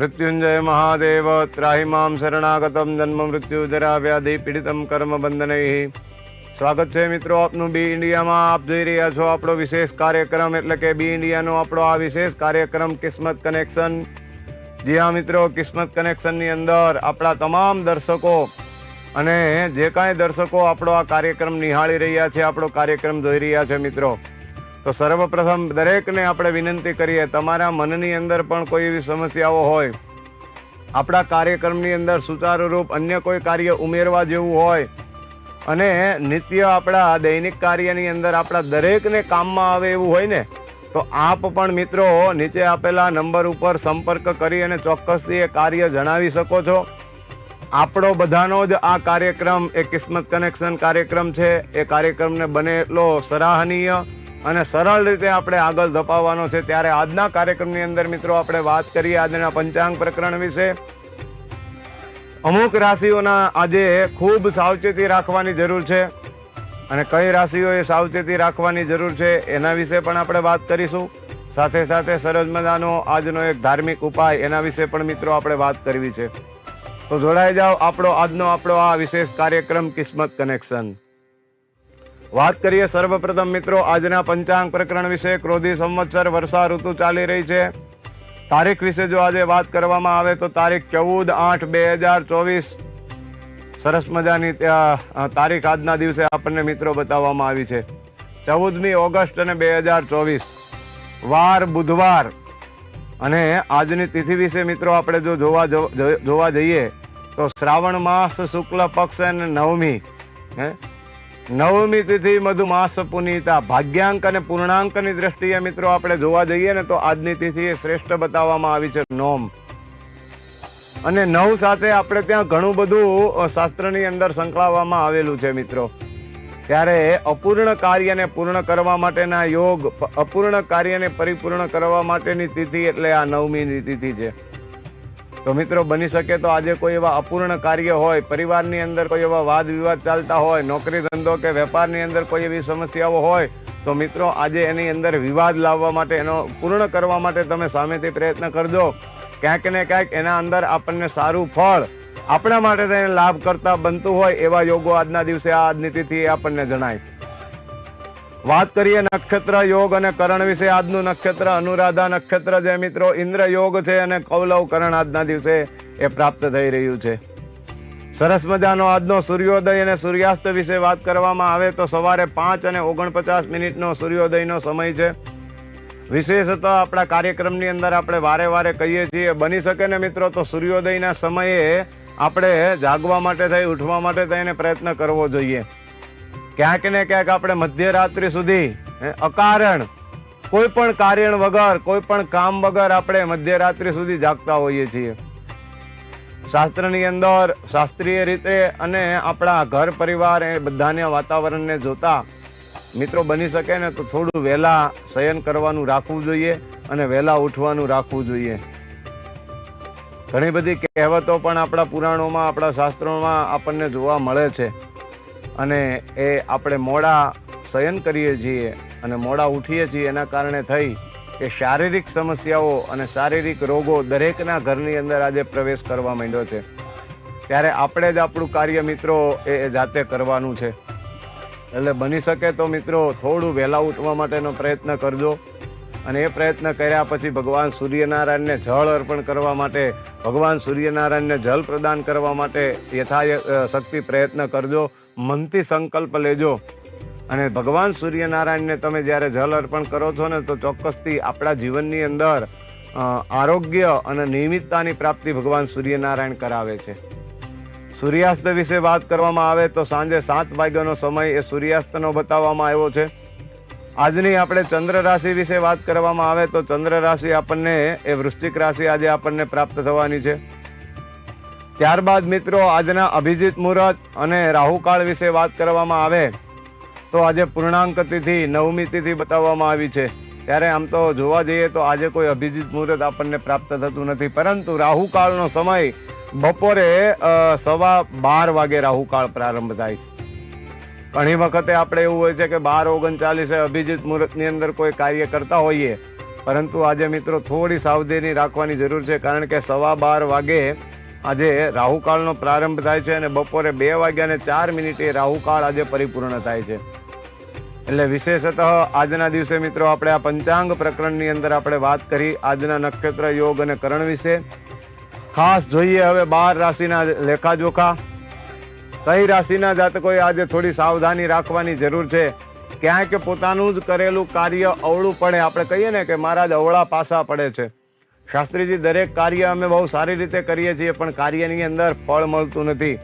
મૃત્યુંજય મહાદેવ ત્રાહી મામ શરણાગતમ જન્મ મૃત્યુ જરા વ્યાધિ પીડિતમ કર્મ બંધનૈ સ્વાગત છે મિત્રો આપનું બી ઇન્ડિયામાં આપ જોઈ રહ્યા છો આપણો વિશેષ કાર્યક્રમ એટલે કે બી ઇન્ડિયાનો આપણો આ વિશેષ કાર્યક્રમ કિસ્મત કનેક્શન જી હા મિત્રો કિસ્મત કનેક્શનની અંદર આપણા તમામ દર્શકો અને જે કાંઈ દર્શકો આપણો આ કાર્યક્રમ નિહાળી રહ્યા છે આપણો કાર્યક્રમ જોઈ રહ્યા છે મિત્રો તો સર્વપ્રથમ દરેકને આપણે વિનંતી કરીએ, તમારા મનની અંદર પણ કોઈ એવી સમસ્યાઓ હોય, આપણા કાર્યક્રમની અંદર સુચારુરૂપ અન્ય કોઈ કાર્ય ઉમેરવા જેવું હોય, અને નિત્ય આપણા દૈનિક કાર્યની અંદર આપણા દરેકને કામમાં આવે એવું હોય ને, તો આપ પણ મિત્રો નીચે આપેલા નંબર ઉપર સંપર્ક કરી અને ચોક્કસથી એ કાર્ય જણાવી શકો છો. આપણો બધાનો જ આ કાર્યક્રમ, એ કિસ્મત કનેક્શન કાર્યક્રમ છે. એ કાર્યક્રમને બને એટલો સરાહનીય અને સરળ રીતે આપણે આગળ ધપાવવાનો છે. ત્યારે આજના કાર્યક્રમની અંદર મિત્રો આપણે વાત કરીએ આજના પંચાંગ પ્રકરણ વિશે. અમુક રાશિઓના આજે ખૂબ સાવચેતી રાખવાની જરૂર છે. અને કઈ રાશિઓએ સાવચેતી રાખવાની જરૂર છે એના વિશે પણ આપણે વાત કરીશું. સાથે સાથે સરસ મજાનો આજનો એક ધાર્મિક ઉપાય એના વિશે પણ મિત્રો આપણે વાત કરવી છે. તો જોડાઈ જાઓ આપણો આજનો આપણો આ વિશેષ કાર્યક્રમ કિસ્મત કનેક્શન. વાત કરીએ સર્વપ્રથમ મિત્રો, આજના પંચાંગ પ્રકરણ વિશે. ક્રોધી સંવત્સર, વર્ષા ઋતુ ચાલી રહી છે. તારીખ વિશે જો આજે વાત કરવામાં આવે તો તારીખ ચૌદ આઠ બે હજાર ચોવીસ. સરસ મજાની તારીખ આજના દિવસે આપણને મિત્રો બતાવવામાં આવી છે. ચૌદમી ઓગસ્ટ અને બે હજાર ચોવીસ. વાર, બુધવાર. અને આજની તિથિ વિશે મિત્રો આપણે જો જોવા જોવા જઈએ તો શ્રાવણ માસ શુક્લ પક્ષ અને નવમી. હે? નવમી તિથિ મધુમાસ પુનીતા. ભાગ્યાંક અને પૂર્ણાંકની દ્રષ્ટિએ મિત્રો આપણે જોવા જઈએ ને તો આજની તિથિ એ શ્રેષ્ઠ બતાવવામાં આવી છે. નોમ. અને નવ સાથે આપણે ત્યાં ઘણું બધું શાસ્ત્રની અંદર સંકળાવવામાં આવેલું છે મિત્રો. ત્યારે અપૂર્ણ કાર્યને પૂર્ણ કરવા માટેના યોગ, અપૂર્ણ કાર્યને પરિપૂર્ણ કરવા માટેની તિથિ એટલે આ નવમીની તિથિ છે. તો મિત્રો બની શકે તો આજે કોઈ એવા અપૂર્ણ કાર્ય હોય, પરિવારની અંદર કોઈ એવા વાદ વિવાદ ચાલતા હોય, નોકરી ધંધો કે વેપારની અંદર કોઈ એવી સમસ્યાઓ હોય, તો મિત્રો આજે એની અંદર વિવાદ લાવવા માટે એનો પૂર્ણ કરવા માટે તમે સામેથી પ્રયત્ન કરજો. ક્યાંક ને ક્યાંક એના અંદર આપણને સારું ફળ આપણા માટે તેને લાભ કરતા બનતું હોય એવા યોગો આજના દિવસે આ આજની તિથિ આપણને જણાય. વાત કરીએ નક્ષત્ર યોગ અને કરણ વિશે. આજનું નક્ષત્ર અનુરાધા નક્ષત્ર જે મિત્રો ઇન્દ્ર યોગ છે અને કૌલવ કરણ આજના દિવસે એ પ્રાપ્ત થઈ રહ્યું છે. સરસ મજાનો આજનો સૂર્યોદય અને સૂર્યાસ્ત વિશે વાત કરવામાં આવે તો સવારે પાંચ અને ઓગણપચાસ મિનિટનો સૂર્યોદયનો સમય છે. વિશેષતઃ આપણા કાર્યક્રમની અંદર આપણે વારે વારે કહીએ છીએ બની શકે ને મિત્રો? તો સૂર્યોદયના સમયે આપણે જાગવા માટે થઈ, ઉઠવા માટે થઈને પ્રયત્ન કરવો જોઈએ. ક્યાંક ને ક્યાંક આપણે મધ્યરાત્રિ સુધી અકારણ કોઈ પણ કારણ વગર કોઈ પણ કામ વગર આપણે મધ્યરાત્રિ સુધી જાગતા હોઈએ છીએ. શાસ્ત્રની અંદર શાસ્ત્રીય રીતે અને આપણા ઘર પરિવાર એ બધાને વાતાવરણને જોતા મિત્રો બની શકે ને તો થોડું વહેલા શયન કરવાનું રાખવું જોઈએ અને વહેલા ઉઠવાનું રાખવું જોઈએ. ઘણી બધી કહેવતો પણ આપણા પુરાણોમાં, આપણા શાસ્ત્રોમાં આપણને જોવા મળે છે. અને એ આપણે મોડા શયન કરીએ છીએ અને મોડા ઉઠીએ છીએ, એના કારણે થઈ કે શારીરિક સમસ્યાઓ અને શારીરિક રોગો દરેકના ઘરની અંદર આજે પ્રવેશ કરવા માંડ્યો છે. ત્યારે આપણે જ આપણું કાર્ય મિત્રો એ એ જાતે કરવાનું છે. એટલે બની શકે તો મિત્રો થોડું વહેલા ઉઠવા માટેનો પ્રયત્ન કરજો અને એ પ્રયત્ન કર્યા પછી ભગવાન સૂર્યનારાયણને જળ અર્પણ કરવા માટે, ભગવાન સૂર્યનારાયણને જલ પ્રદાન કરવા માટે યથા શક્તિ પ્રયત્ન કરજો. મનથી સંકલ્પ લેજો. અને ભગવાન સૂર્યનારાયણને તમે જ્યારે જલ અર્પણ કરો છો ને, તો ચોક્કસથી આપણા જીવનની અંદર આરોગ્ય અને નિયમિતતાની પ્રાપ્તિ ભગવાન સૂર્યનારાયણ કરાવે છે. સૂર્યાસ્ત વિશે વાત કરવામાં આવે તો સાંજે સાત વાગ્યાનો સમય એ સૂર્યાસ્તનો બતાવવામાં આવ્યો છે. આજની આપણે ચંદ્ર રાશિ વિશે વાત કરવામાં આવે તો ચંદ્ર રાશિ આપણને, એ વૃશ્ચિક રાશિ આજે આપણને પ્રાપ્ત થવાની છે. ત્યારબાદ મિત્રો આજના અભિજીત મુહૂર્ત અને રાહુકાળ વિશે વાત કરવામાં આવે, તો આજે પૂર્ણાંક તિથિ, નવમી તિથિ બતાવવામાં આવી છે. ત્યારે આમ તો જોવા જઈએ તો આજે કોઈ અભિજીત મુહૂર્ત આપણને પ્રાપ્ત થતું નથી. પરંતુ રાહુકાળનો સમય બપોરે સવા બાર વાગે રાહુકાળ પ્રારંભ થાય છે. ઘણી વખતે આપણે એવું હોય છે કે બાર ઓગણચાલીસે અભિજીત મુહૂર્તની અંદર કોઈ કાર્ય કરતા હોઈએ. પરંતુ આજે મિત્રો થોડી સાવધાની રાખવાની જરૂર છે, કારણ કે સવા બાર વાગે આજે રાહુકાળનો પ્રારંભ થાય છે અને બપોરે બે વાગ્યા અને ચાર મિનિટે રાહુકાળ આજે પરિપૂર્ણ થાય છે. એટલે વિશેષતઃ આજના દિવસે મિત્રો આપણે આ પંચાંગ પ્રકરણની અંદર આપણે વાત કરી આજના નક્ષત્ર યોગ અને કરણ વિશે. ખાસ જોઈએ હવે બાર રાશિના લેખાજોખા. કઈ રાશિના જાતકોએ આજે થોડી સાવધાની રાખવાની જરૂર છે? ક્યાંક પોતાનું જ કરેલું કાર્ય અવળું પડે. આપણે કહીએ ને કે મારા જ અવળા પાસા પડે છે. શાસ્ત્રીજી, દરેક કાર્ય અમે બહુ સારી રીતે કરીએ છીએ, પણ કાર્યની અંદર ફળ મળતું નથી.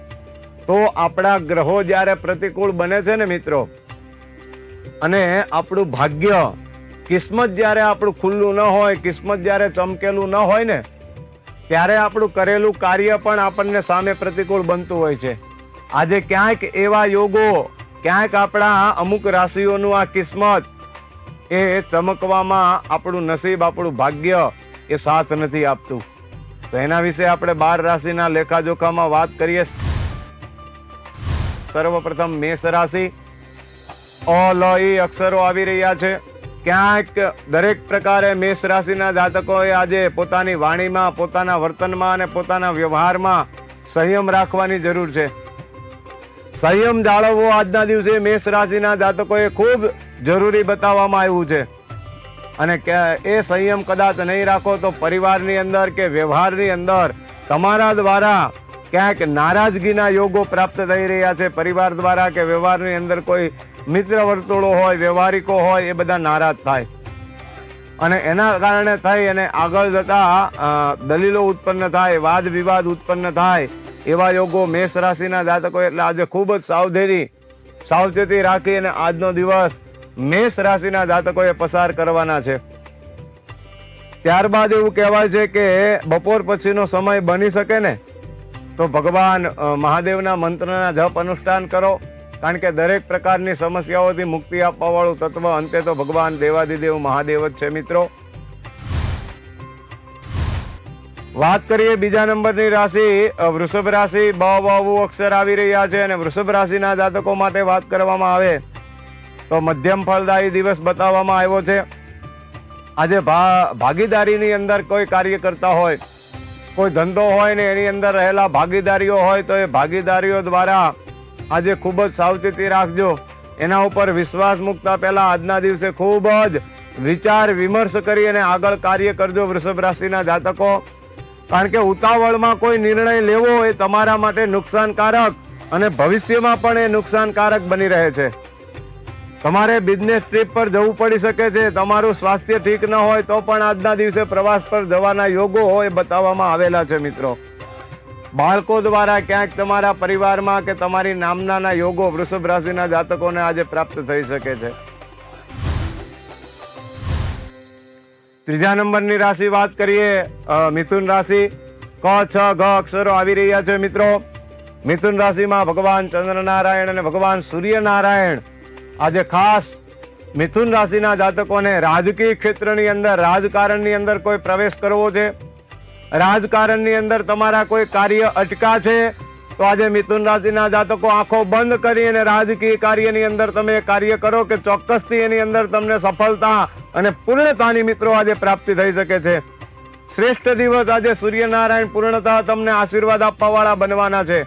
તો આપણા ગ્રહો જ્યારે પ્રતિકૂળ બને છે ને મિત્રો, અને આપણું ભાગ્ય કિસ્મત જ્યારે આપણું ખુલ્લું ન હોય, કિસ્મત જ્યારે ચમકેલું ન હોય ને, ત્યારે આપણું કરેલું કાર્ય પણ આપણને સામે પ્રતિકૂળ બનતું હોય છે. આજે ક્યાંક એવા યોગો, ક્યાંક આપણા અમુક રાશિઓનું આ કિસ્મત, એ ચમકવામાં આપણું નસીબ, આપણું ભાગ્ય એ સાથ નથી આપતું. તો એના વિશે આપણે બાર રાશિના લેખાજોખામાં વાત કરીએ સર્વપ્રથમ મેષ રાશિ. અ લ ઈ અક્ષરો આવી રહ્યા છે. ક્યાંક દરેક પ્રકારે મેષ રાશિના જાતકોએ આજે પોતાની વાણીમાં, પોતાના વર્તનમાં અને પોતાના વ્યવહારમાં સંયમ રાખવાની જરૂર છે. સંયમ જાળવવો આજના દિવસે મેષ રાશિના જાતકોએ ખૂબ જરૂરી બતાવવામાં આવ્યું છે. અને એ સંયમ કદાચ નહીં રાખો તો પરિવારની અંદર કે વ્યવહારની અંદર તમારા દ્વારા ક્યાંક નારાજગીના યોગો પ્રાપ્ત થઈ રહ્યા છે. પરિવાર દ્વારા કે વ્યવહારની અંદર કોઈ મિત્ર વર્તુળો હોય, વ્યવહારિકો હોય, એ બધા નારાજ થાય. અને એના કારણે થઈ અને આગળ જતા દલીલો ઉત્પન્ન થાય, વાદ વિવાદ ઉત્પન્ન થાય, એવા યોગો મેષ રાશિના જાતકો એટલે આજે ખૂબ જ સાવધાની સાવચેતી રાખી અને આજનો દિવસ મેષ રાશિના જાતકોએ પસાર કરવાના છે. ત્યારબાદ એવું કહેવાય છે કે બપોર પછીનો સમય બની શકે ને, તો ભગવાન મહાદેવના મંત્રના જપ અનુષ્ઠાન કરો. કારણ કે દરેક પ્રકારની સમસ્યાઓથી મુક્તિ આપવાવાળું તત્વ અંતે તો ભગવાન દેવાદિદેવ મહાદેવ જ છે મિત્રો. વાત કરીએ બીજા નંબરની રાશિ વૃષભ રાશિ. બ વ અક્ષર આવી રહ્યા છે અને વૃષભ રાશિના જાતકો માટે વાત કરવામાં આવે. તો મધ્યમ ફળદાયી દિવસ બતાવવામાં આવ્યો છે. આજે ભા, ભાગીદારીની અંદર કોઈ કાર્ય કરતા હોય, કોઈ ધંધો હોય ને એની અંદર રહેલા ભાગીદારીઓ હોય તો એ ભાગીદારીઓ દ્વારા આજે ખૂબ જ સાવચેતી રાખજો. એના ઉપર વિશ્વાસ મૂકતા પહેલાં આજના દિવસે ખૂબ જ વિચાર વિમર્શ કરી અને આગળ કાર્ય કરજો વૃષભ રાશિના જાતકો. કારણ કે ઉતાવળમાં કોઈ નિર્ણય લેવો એ તમારા માટે નુકસાનકારક અને ભવિષ્યમાં પણ એ નુકસાનકારક બની રહે છે. તમારે બિઝનેસ ટ્રીપ પર જવું પડી શકે છે. તમારું સ્વાસ્થ્ય ઠીક ન હોય તો પણ આજના દિવસે પ્રવાસ પર જવાના યોગો હોય બતાવવામાં આવેલા છે મિત્રો. બાળકો દ્વારા ક્યાંક તમારા પરિવારમાં કે તમારી નામનાના યોગો વૃષભ રાશિના જાતકોને આજે પ્રાપ્ત થઈ શકે છે. ત્રીજા નંબરની રાશિ વાત કરીએ મિથુન રાશિ. ક, છ, ઘ અક્ષરો આવી રહ્યા છે મિત્રો. મિથુન રાશિમાં ભગવાન ચંદ્રનારાયણ અને ભગવાન સૂર્યનારાયણ આજે ખાસ મિથુન રાશિના જાતકોને રાજકીય ક્ષેત્રની અંદર, રાજકારણની અંદર કોઈ પ્રવેશ કરવો છે? રાજકારણની અંદર તમારા કોઈ કાર્ય અટકા છે? તો આજે મિથુન રાશિના જાતકો આંખો બંધ કરી અને રાજકીય કાર્યની અંદર તમે કાર્ય કરો કે ચોક્કસથી એની અંદર તમને સફળતા અને પૂર્ણતાની મિત્રો આજે પ્રાપ્તિ થઈ શકે છે. શ્રેષ્ઠ દિવસ આજે સૂર્યનારાયણ પૂર્ણતા તમને આશીર્વાદ આપવા વાળા બનવાના છે.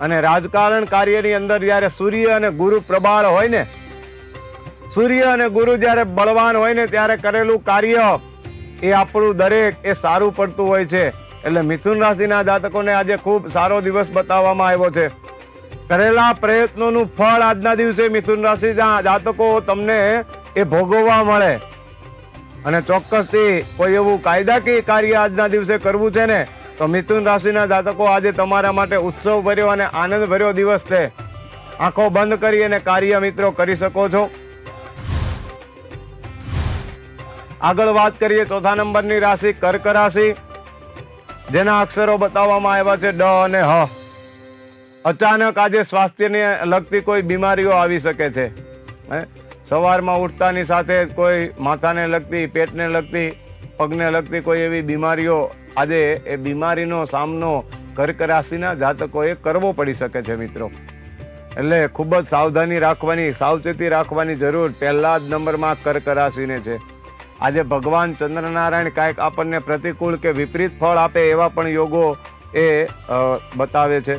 અને રાજકારણ કાર્યની અંદર જ્યારે સૂર્ય અને ગુરુ પ્રબાળ હોય ને સૂર્ય અને ગુરુ જ્યારે બળવાન હોય ને ત્યારે કરેલું કાર્ય એ આપણું દરેક એ સારું પડતું હોય છે. એટલે મિથુન રાશિના જાતકોને આજે ખૂબ સારો દિવસ બતાવવામાં આવ્યો છે. કરેલા પ્રયત્નોનું ફળ આજના દિવસે મિથુન રાશિના જાતકો તમને એ ભોગવવા મળે. અને ચોક્કસથી કોઈ એવું કાયદાકીય કાર્ય આજના દિવસે કરવું છે ને, તો મિથુન રાશિના જાતકો આજે તમારા માટે ઉત્સવ ભર્યો અને આનંદ ભર્યો દિવસ છે. આંખો બંધ કરી અને કાર્ય મિત્રો કરી શકો છો. આગળ વાત કરીએ ચોથા નંબરની રાશિ કર્ક રાશિ, જેના અક્ષરો બતાવવામાં આવ્યા છે ડ અને હ. અચાનક આજે સ્વાસ્થ્યને લગતી કોઈ બીમારીઓ આવી શકે છે? સવારમાં ઉઠતાની સાથે કોઈ માથાને લગતી, પેટને લગતી, પગને લગતી કોઈ એવી બીમારીઓ આજે એ બીમારીનો સામનો કર્ક રાશિના જાતકોએ કરવો પડી શકે છે મિત્રો. એટલે ખૂબ જ સાવધાની રાખવાની, સાવચેતી રાખવાની જરૂર પહેલા જ નંબરમાં કર્ક રાશિને છે. આજે ભગવાન ચંદ્રનારાયણ કાંઈક આપણને પ્રતિકૂળ કે વિપરીત ફળ આપે એવા પણ યોગો એ બતાવે છે.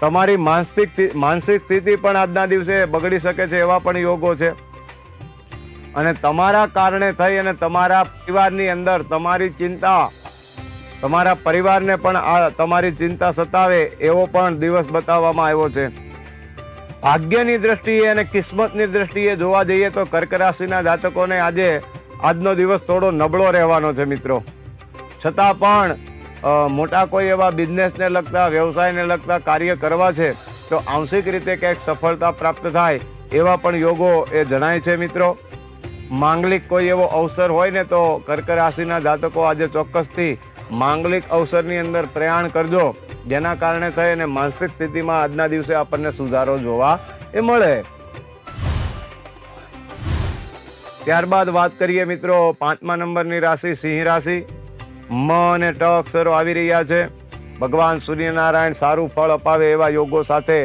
તમારી માનસિક માનસિક સ્થિતિ પણ આજના દિવસે બગડી શકે છે એવા પણ યોગો છે. અને તમારા કારણે થઈ અને તમારા પરિવારની અંદર તમારી ચિંતા, તમારા પરિવારને પણ આ તમારી ચિંતા સતાવે એવો પણ દિવસ બતાવવામાં આવ્યો છે. ભાગ્યની દ્રષ્ટિએ અને કિસ્મતની દ્રષ્ટિએ જોવા જઈએ તો કર્ક રાશિના જાતકોને આજે આજનો દિવસ થોડો નબળો રહેવાનો છે, મિત્રો. છતાં પણ મોટા કોઈ એવા બિઝનેસને લગતા, વ્યવસાયને લગતા કાર્ય કરવા છે, તો આંશિક રીતે કંઈક સફળતા પ્રાપ્ત થાય એવા પણ યોગો એ જણાય છે, મિત્રો. માંગલિક કોઈ એવો અવસર હોય ને તો કર્ક રાશિના જાતકો આજે ચોક્કસથી માંગલિક અવસરની અંદર પ્રયાણ કરજો, જેના કારણે થઈને માનસિક સ્થિતિમાં આજના દિવસે આપણને સુધારો જોવા એ મળે. ત્યારબાદ વાત કરીએ મિત્રો, પાંચમા નંબરની રાશિ, સિંહ રાશિ. મ અને ટ અક્ષરો આવી રહ્યા છે. ભગવાન સૂર્યનારાયણ સારું ફળ અપાવે એવા યોગો સાથે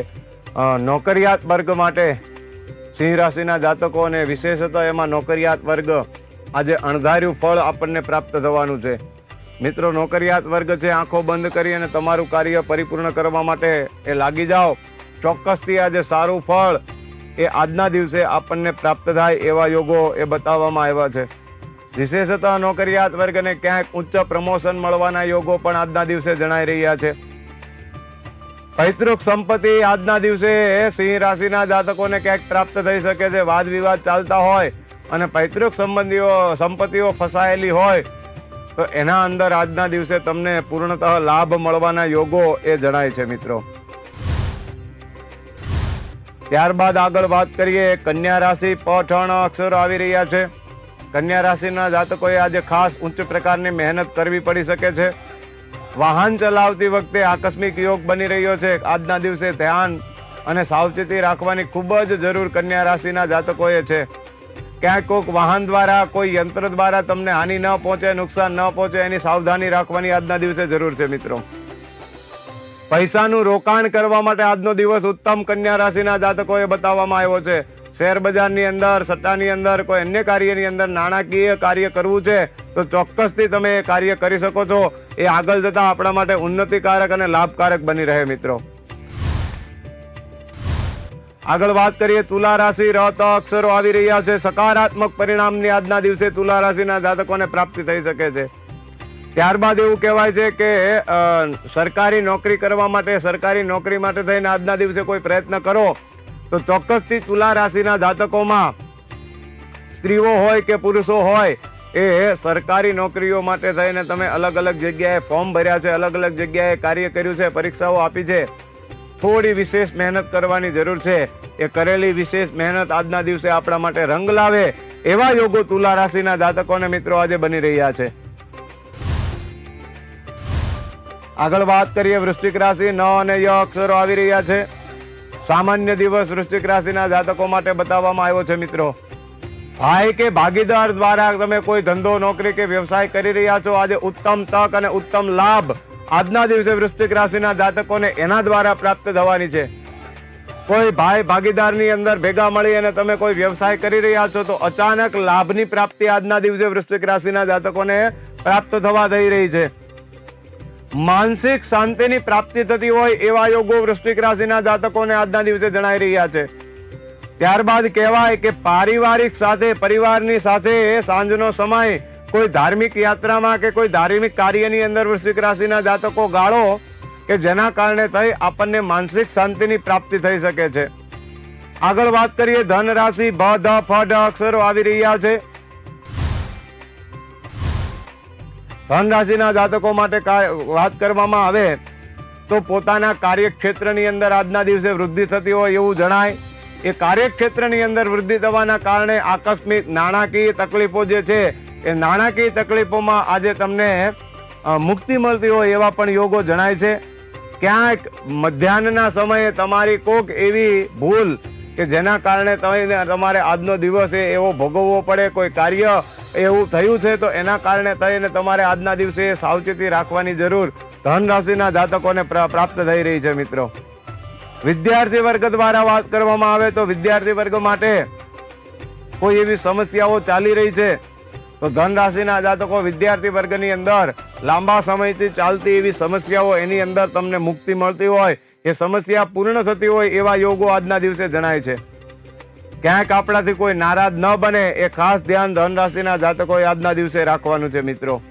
નોકરિયાત વર્ગ માટે સિંહ રાશિના જાતકોને વિશેષતઃ એમાં નોકરિયાત વર્ગ આજે અણધાર્યું ફળ આપણને પ્રાપ્ત થવાનું છે. મિત્રો, નોકરિયાત વર્ગ છે, આંખો બંધ કરી અને તમારું કાર્ય પરિપૂર્ણ કરવા માટે એ લાગી જાઓ. ચોક્કસથી આજે સારું ફળ એ આજના દિવસે આપણને પ્રાપ્ત થાય એવા યોગો એ બતાવવામાં આવ્યા છે. વિશેષતઃ નોકરિયાત વર્ગને ક્યાંક ઉચ્ચ પ્રમોશન મળવાના યોગો પણ આજના દિવસે જણાઈ રહ્યા છે. પૈતૃક સંપત્તિ આજના દિવસે સિંહ રાશિના જાતકોને ક્યાંક પ્રાપ્ત થઈ શકે છે. વાદ વિવાદ ચાલતા હોય અને પૈતૃક સંબંધીઓ, સંપત્તિઓ ફસાયેલી હોય, તો એના અંદર આજના દિવસે તમને પૂર્ણતઃ લાભ મળવાના યોગો એ જણાય છે મિત્રો. ત્યારબાદ આગળ વાત કરીએ, કન્યા રાશિ પઠણ અક્ષરો આવી રહ્યા છે. કન્યા રાશિના જાતકોએ આજે ખાસ ઉચ્ચ પ્રકારની મહેનત કરવી પડી શકે છે. વાહન ચલાવતી વખતે આકસ્મિક યોગ બની રહ્યો છે. આજના દિવસે ધ્યાન અને સાવચેતી રાખવાની ખૂબ જ જરૂર કન્યા રાશિના જાતકોએ છે. ક્યાંક કોઈક વાહન દ્વારા, કોઈ યંત્ર દ્વારા તમને હાનિ ન પહોંચે, નુકસાન ન પહોંચે, એની સાવધાની રાખવાની આજના દિવસે જરૂર છે મિત્રો. પૈસાનું રોકાણ કરવા માટે આજનો દિવસ ઉત્તમ કન્યા રાશિના જાતકોએ બતાવવામાં આવ્યો છે. શેર બજારની અંદર સટ્ટાની અંદર, કોઈ અન્ય કાર્યની અંદર નાણાકીય કાર્ય કરવું છે, તો ચોક્કસથી તમે એ કાર્ય કરી શકો છો. એ આગળ જતા આપણા માટે ઉન્નતિકારક અને લાભકારક બની રહે મિત્રો. આગળ વાત કરીએ તુલા રાશિ રત અક્ષરો આવી રહ્યા છે. સકારાત્મક પરિણામની આજના દિવસે તુલા રાશિના જાતકોને પ્રાપ્તિ થઈ શકે છે. ત્યારબાદ એવું કહેવાય છે કે સરકારી નોકરી કરવા માટે, સરકારી નોકરી માટે થઈને આજના દિવસે કોઈ પ્રયત્ન કરો, તો ચોક્કસથી તુલા રાશિના જાતકોમાં સ્ત્રીઓ હોય કે પુરુષો હોય, એ સરકારી નોકરીઓ માટે થઈને તમે અલગ અલગ જગ્યાએ ફોર્મ ભર્યા છે, અલગ અલગ જગ્યાએ કાર્ય કર્યું છે, પરીક્ષાઓ આપી છે, થોડી વિશેષ મહેનત કરવાની જરૂર છે, એ કરેલી વિશેષ મહેનત આજના દિવસે આપણા માટે રંગ લાવે, એવા યોગો તુલા રાશિના જાતકોને મિત્રો આજે બની રહ્યા છે. આગળ વાત કરીએ વૃશ્ચિક રાશિ ન અને ય અક્ષરો આવી રહ્યા છે. સામાન્ય દિવસ વૃશ્ચિક રાશિના જાતકો માટે બતાવવામાં આવ્યો છે મિત્રો. ભાઈ કે ભાગીદાર દ્વારા તમે કોઈ ધંધો, નોકરી કે વ્યવસાય કરી રહ્યા છો, આજે ઉત્તમ તક અને ઉત્તમ લાભ આજના દિવસે વૃશ્ચિક રાશિના જાતકોને એના દ્વારા પ્રાપ્ત થવાની છે. કોઈ ભાઈ ભાગીદારની અંદર ભેગા મળી અને તમે કોઈ વ્યવસાય કરી રહ્યા છો, તો અચાનક લાભની પ્રાપ્તિ આજના દિવસે વૃશ્ચિક રાશિના જાતકોને પ્રાપ્ત થવા થઈ રહી છે. માનસિક શાંતિની પ્રાપ્તિ થતી હોય એવા યોગો વૃશ્ચિક રાશિના જાતકોને આજના દિવસે જણાઈ રહ્યા છે. ત્યારબાદ કહેવાય કે પારિવારિક સાથે, પરિવારની સાથે સાંજનો સમય, કોઈ ધાર્મિક યાત્રામાં કે કોઈ ધાર્મિક કાર્યની અંદર વૃશ્ચિક રાશિના જાતકો ગાળો કે જેના કારણે થઈ આપણને માનસિક શાંતિની પ્રાપ્તિ થઈ શકે છે. આગળ વાત કરીએ ધન રાશિ ભ ધ, ફ અક્ષરો આવી રહ્યા છે. ધન રાશિના જાતકો માટે વાત કરવામાં આવે તો પોતાના કાર્યક્ષેત્રની અંદર આજના દિવસે વૃદ્ધિ થતી હોય એવું જણાય. એ કાર્યક્ષેત્રની અંદર વૃદ્ધિ થવાના કારણે આકસ્મિક નાણાકીય તકલીફો જે છે, એ નાણાકીય તકલીફોમાં આજે તમને મુક્તિ મળતી હોય એવા પણ યોગો જણાય છે. ક્યાંક મધ્યાહનના સમયે તમારી કોક એવી ભૂલ કે જેના કારણે તમે તમારે આજનો દિવસ એ એવો ભોગવવો પડે, કોઈ કાર્ય એવું થયું છે, તો એના કારણે થઈને તમારે આજના દિવસે એ સાવચેતી રાખવાની જરૂર ધન રાશિના જાતકોને પ્રા- પ્રાપ્ત થઈ રહી છે મિત્રો. વિદ્યાર્થી વર્ગ દ્વારા વાત કરવામાં આવે તો વિદ્યાર્થી વર્ગ માટે કોઈ એવી સમસ્યાઓ ચાલી રહી છે? તો ધન રાશિના જાતકો વિદ્યાર્થી વર્ગની અંદર લાંબા સમયથી ચાલતી એવી સમસ્યાઓ એની અંદર તમને મુક્તિ મળતી હોય એ સમસ્યા પૂર્ણ થતી હોય એવા યોગો આજના દિવસે જણાય છે. ક્યાંક આપણાથી કોઈ નારાજ ન બને એ ખાસ ધ્યાન ધન રાશિના જાતકોએ આજના દિવસે રાખવાનું છે મિત્રો.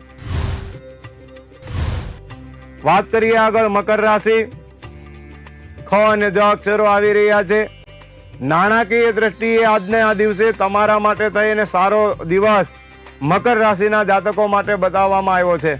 વાત કરીએ આગળ મકર રાશિ. ખ અને જ અક્ષરો આવી રહ્યા છે. નાણાકીય દ્રષ્ટિએ આજને આ દિવસે તમારા માટે થઈને સારો દિવસ મકર રાશિના જાતકો માટે બતાવવામાં આવ્યો છે.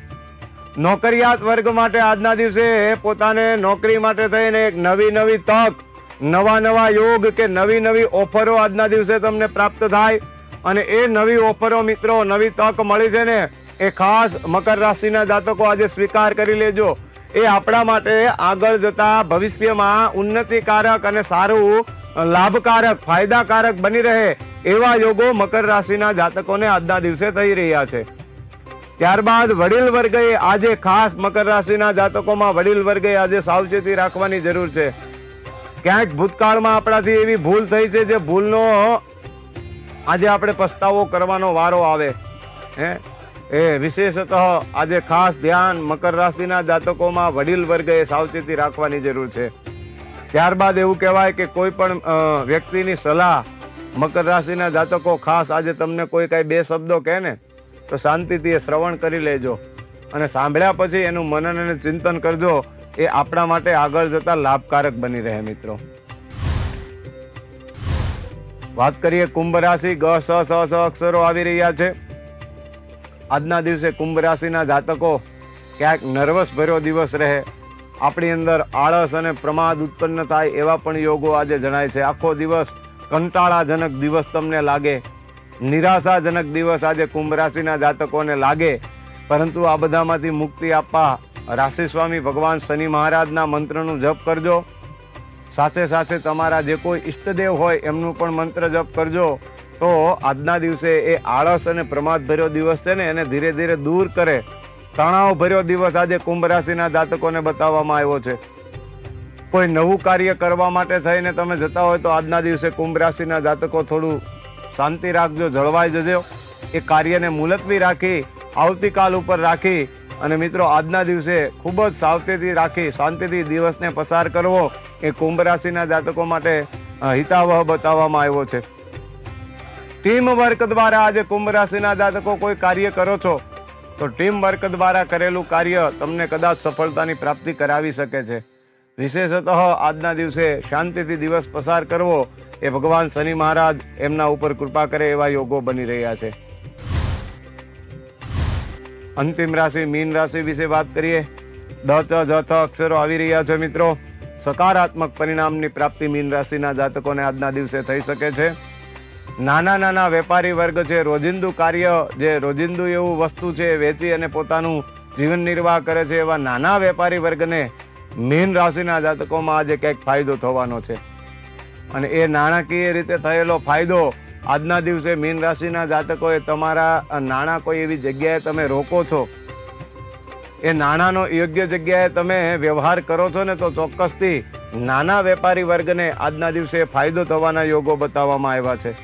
નોકરિયાત વર્ગ માટે આજના દિવસે પોતાને નોકરી માટે થઈને એક નવી નવી તક, નવા નવા યોગ કે નવી નવી ઓફરો આજના દિવસે તમને પ્રાપ્ત થાય. અને એ નવી ઓફરો મિત્રો, નવી તક મળી છે ને, એ ખાસ મકર રાશિના જાતકો આજે સ્વીકાર કરી લેજો. એ આપણા માટે આગળ જતા ભવિષ્યમાં ઉન્નતિકારક અને સારું, લાભકારક, ફાયદાકારક બની રહે એવા યોગો મકર રાશિના જાતકોને આજના દિવસે થઈ રહ્યા છે. ત્યારબાદ વડીલ વર્ગે આજે ખાસ મકર રાશિના જાતકોમાં વડીલ વર્ગે આજે સાવચેતી રાખવાની જરૂર છે. ક્યાંક ભૂતકાળમાં આપણાથી એવી ભૂલ થઈ છે જે ભૂલનો આજે આપણે પસ્તાવો કરવાનો વારો આવે. હે? એ વિશેષતઃ આજે ખાસ ધ્યાન મકર રાશિના જાતકોમાં વડીલ વર્ગે સાવચેતી રાખવાની જરૂર છે. ત્યારબાદ એવું કહેવાય કે કોઈ પણ વ્યક્તિની સલાહ મકર રાશિના જાતકો ખાસ આજે તમને કોઈ કાંઈ બે શબ્દો કહે ને તો શાંતિથી એ શ્રવણ કરી લેજો. અને સાંભળ્યા પછી એનું મનન અને ચિંતન કરજો, એ આપણા માટે આગળ જતા લાભકારક બની રહે મિત્રો. વાત કરીએ કુંભ રાશિ ગ, સ સ સ અક્ષરો આવી રહ્યા છે. આજના દિવસે કુંભ રાશિના જાતકો ક્યાંક નર્વસ ભર્યો દિવસ રહે. આપણી અંદર આળસ અને પ્રમાદ ઉત્પન્ન થાય એવા પણ યોગો આજે જણાય છે. આખો દિવસ કંટાળાજનક દિવસ તમને લાગે. નિરાશાજનક દિવસ આજે કુંભ રાશિના જાતકોને લાગે. પરંતુ આ બધામાંથી મુક્તિ આપવા રાશિ સ્વામી ભગવાન શનિ મહારાજના મંત્રનું જપ કરજો. સાથે સાથે તમારા જે કોઈ ઈષ્ટદેવ હોય એમનું પણ મંત્ર જપ કરજો. તો આજના દિવસે એ આળસ અને પ્રમાદ ભર્યો દિવસ છે ને એને ધીરે ધીરે દૂર કરે. તણાવ ભર્યો દિવસ આજે કુંભ રાશિના જાતકોને બતાવવામાં આવ્યો છે. કોઈ નવું કાર્ય કરવા માટે થઈને તમે જતા હોય તો આજના દિવસે કુંભ રાશિના જાતકો થોડું શાંતિ રાખજો, જળવાઈ જજો. એ કાર્યને મુલતવી રાખી, આવતીકાલ ઉપર રાખી અને મિત્રો આજના દિવસે ખૂબ જ સાવચેતી રાખી, શાંતિથી દિવસને પસાર કરવો એ કુંભ રાશિના જાતકો માટે હિતાવહ બતાવવામાં આવ્યો છે. ટીમ વર્ક દ્વારા આજે કુંભ રાશિના જાતકો કોઈ કાર્ય કરો છો, તો ટીમ વર્ક દ્વારા કરેલું કાર્ય તમને કદાચ સફળતાની પ્રાપ્તિ કરાવી શકે છે. વિશેષતઃ આજના દિવસે શાંતિથી દિવસ પસાર કરવો એ ભગવાન શનિ મહારાજ એમના ઉપર કૃપા કરે એવા યોગો બની રહ્યા છે. અંતિમ રાશિ, મીન રાશિ વિશે વાત કરીએ. દ, ચ, જ, થ અક્ષરો આવી રહ્યા છે મિત્રો. સકારાત્મક પરિણામની પ્રાપ્તિ મીન રાશિના જાતકોને આજના દિવસે થઈ શકે છે. નાના નાના વેપારી વર્ગ છે, રોજિંદુ કાર્ય જે રોજિંદુ એવું વસ્તુ છે, વેચી અને પોતાનું જીવન નિર્વાહ કરે છે એવા નાના વેપારી વર્ગને મીન રાશિના જાતકોમાં આજે કંઈક ફાયદો થવાનો છે. અને એ નાણાકીય રીતે થયેલો ફાયદો આજના દિવસે મીન રાશિના જાતકોએ તમારા નાણાં કોઈ એવી જગ્યાએ તમે રોકો છો. એ નાણાંનો યોગ્ય જગ્યાએ તમે વ્યવહાર કરો છો ને તો ચોક્કસથી નાના વેપારી વર્ગને આજના દિવસે ફાયદો થવાના યોગો બતાવવામાં આવ્યા છે.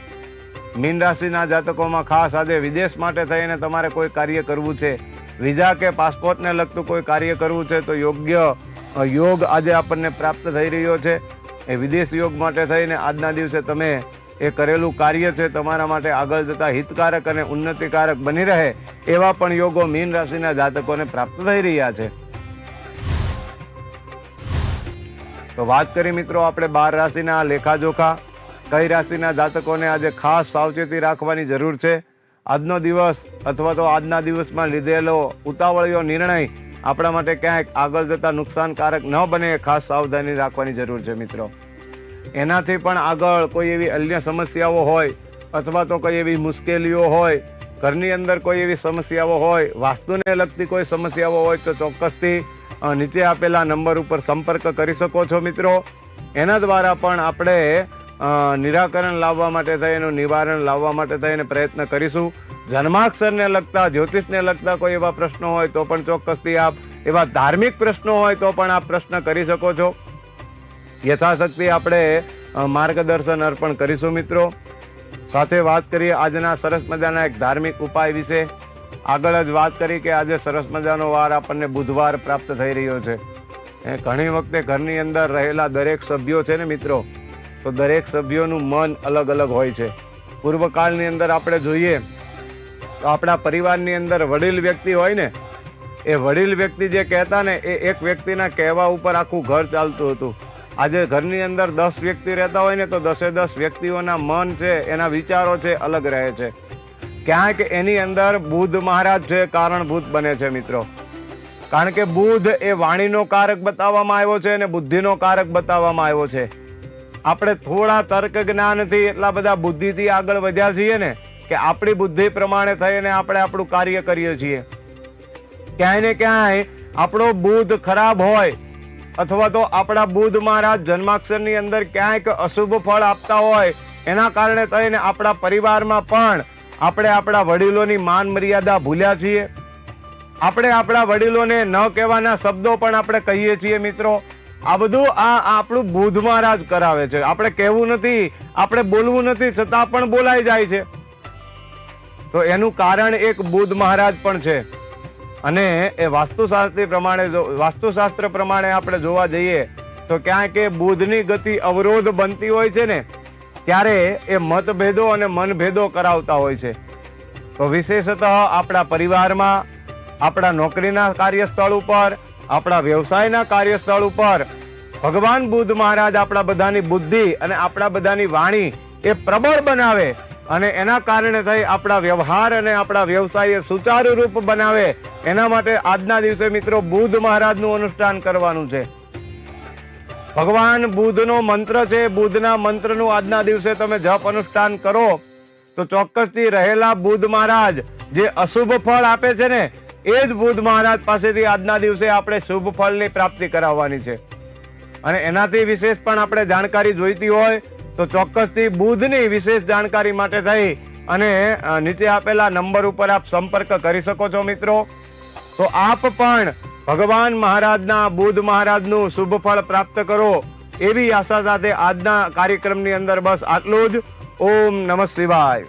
મીન રાશિના જાતકોમાં ખાસ આજે વિદેશ માટે થઈને તમારે કોઈ કાર્ય કરવું છે. વિઝા કે પાસપોર્ટને લગતું કોઈ કાર્ય કરવું છે તો યોગ્ય યોગ આજે આપણને પ્રાપ્ત થઈ રહ્યો છે. એ વિદેશ યોગ માટે થઈને આજના દિવસે તમે એ કરેલું કાર્ય છે તમારા માટે આગળ જતા હિતકારક અને ઉન્નતિકારક બની રહે એવા પણ યોગો મીન રાશિના જાતકોને પ્રાપ્ત થઈ રહ્યા છે. તો વાત કરી મિત્રો આપણે બાર રાશિના લેખાજોખા. કઈ રાશિના જાતકોને આજે ખાસ સાવચેતી રાખવાની જરૂર છે? આજનો દિવસ અથવા તો આજના દિવસમાં લીધેલો ઉતાવળિયો નિર્ણય આપણા માટે ક્યાંક આગળ જતા નુકસાનકારક ન બને એ ખાસ સાવધાની રાખવાની જરૂર છે, મિત્રો. એનાથી પણ આગળ કોઈ એવી અન્ય સમસ્યાઓ હોય અથવા તો કોઈ એવી મુશ્કેલીઓ હોય, ઘરની અંદર કોઈ એવી સમસ્યાઓ હોય, વાસ્તુને લગતી કોઈ સમસ્યાઓ હોય તો ચોક્કસથી નીચે આપેલા નંબર ઉપર સંપર્ક કરી શકો છો, મિત્રો. એના દ્વારા પણ આપણે નિરાકરણ લાવવા માટે થઈ એનું નિવારણ લાવવા માટે થઈને પ્રયત્ન કરીશું. જન્માક્ષરને લગતા, જ્યોતિષને લગતા કોઈ એવા પ્રશ્નો હોય તો પણ ચોક્કસથી આપ એવા ધાર્મિક પ્રશ્નો હોય તો પણ આપ પ્રશ્ન કરી શકો છો. યથાશક્તિ આપણે માર્ગદર્શન અર્પણ કરીશું મિત્રો. સાથે વાત કરીએ આજના સરસ મજાના એક ધાર્મિક ઉપાય વિશે. આગળ જ વાત કરી કે આજે સરસ મજાનો વાર આપણને બુધવાર પ્રાપ્ત થઈ રહ્યો છે. ઘણી વખતે ઘરની અંદર રહેલા દરેક સભ્યો છે ને મિત્રો તો દરેક સભ્યોનું મન અલગ અલગ હોય છે. પૂર્વકાળની અંદર આપણે જોઈએ, તો આપણા પરિવારની અંદર વડીલ વ્યક્તિ હોય ને, એ વડીલ વ્યક્તિ જે કહેતા ને, એ એક વ્યક્તિના કહેવા ઉપર આખું ઘર ચાલતું હતું. આજે ઘરની અંદર દસ વ્યક્તિ રહેતા હોય ને, તો દસે દસ વ્યક્તિઓના મન છે, એના વિચારો છે, અલગ રહે છે. ક્યાંક એની અંદર બુદ્ધ મહારાજ છે, કારણભૂત બને છે, મિત્રો. કારણ કે બુદ્ધ એ વાણીનો કારક બતાવવામાં આવ્યો છે અને બુદ્ધિનો કારક બતાવવામાં આવ્યો છે. આપણે થોડા તર્ક જ્ઞાનથી એટલા બધા બુદ્ધિથી આગળ વધ્યા છીએ ને કે આપણી બુદ્ધિ પ્રમાણે થઈને આપણે આપણું કાર્ય કરીએ છીએ. ક્યાંય ને ક્યાંય આપણો બુદ્ધ ખરાબ હોય અથવા તો આપણા બુદ્ધ મહારાજ જન્માક્ષરની અંદર ક્યાંક અશુભ ફળ આપતા હોય, એના કારણે થઈને આપણા પરિવારમાં પણ આપણે આપણા વડીલોની માન મર્યાદા ભૂલ્યા છીએ. આપણે આપણા વડીલોને ન કહેવાના શબ્દો પણ આપણે કહીએ છીએ મિત્રો. આ બધું આ આપણું બુધ મહારાજ કરાવે છે. આપણે કહેવું નથી, આપણે બોલવું નથી, છતાં પણ બોલાઈ જાય છે. તો એનું કારણ એક બુધ મહારાજ પણ છે. અને એ વાસ્તુશાસ્ત્રી પ્રમાણે જો, વાસ્તુશાસ્ત્ર પ્રમાણે આપણે જોવા જઈએ, તો ક્યાંક એ બુધની ગતિ અવરોધ બનતી હોય છે ને, ત્યારે એ મતભેદો અને મનભેદો કરાવતા હોય છે. તો વિશેષતઃ આપણા પરિવારમાં, આપણા નોકરીના કાર્યસ્થળ ઉપર આપણા વ્યવસાયના કાર્યસ્થળ ઉપર. ભગવાન બુદ્ધ મહારાજ આપણા બધાની બુદ્ધિ અને આપણા બધાની વાણી એ પ્રબળ બનાવે અને એના કારણે થઈ આપણા વ્યવહાર અને આપણા વ્યવસાય સુચારુ રૂપ બનાવે. એના માટે આજના દિવસે મિત્રો બુદ્ધ મહારાજનું અનુષ્ઠાન કરવાનું છે. ભગવાન બુદ્ધનો મંત્ર છે, બુદ્ધના મંત્રનું આજના દિવસે તમે જપ અનુષ્ઠાન કરો. તો ચોક્કસથી રહેલા બુદ્ધ મહારાજ જે અશુભ ફળ આપે છે ને એ જ બુદ્ધ મહારાજ પાસેથી આજના દિવસે આપણે શુભ ફળની પ્રાપ્તિ કરાવવાની છે. અને એનાથી વિશેષ પણ આપણે જાણકારી જોઈતી હોય તો ચોક્કસથી બુદ્ધની વિશેષ જાણકારી માટે થઈ અને નીચે આપેલા નંબર ઉપર આપ સંપર્ક કરી શકો છો મિત્રો. તો આપ પણ ભગવાન મહારાજના બુદ્ધ મહારાજનું શુભ ફળ પ્રાપ્ત કરો એવી આશા સાથે આજના કાર્યક્રમની અંદર બસ આટલું જ. ઓમ નમઃ શિવાય.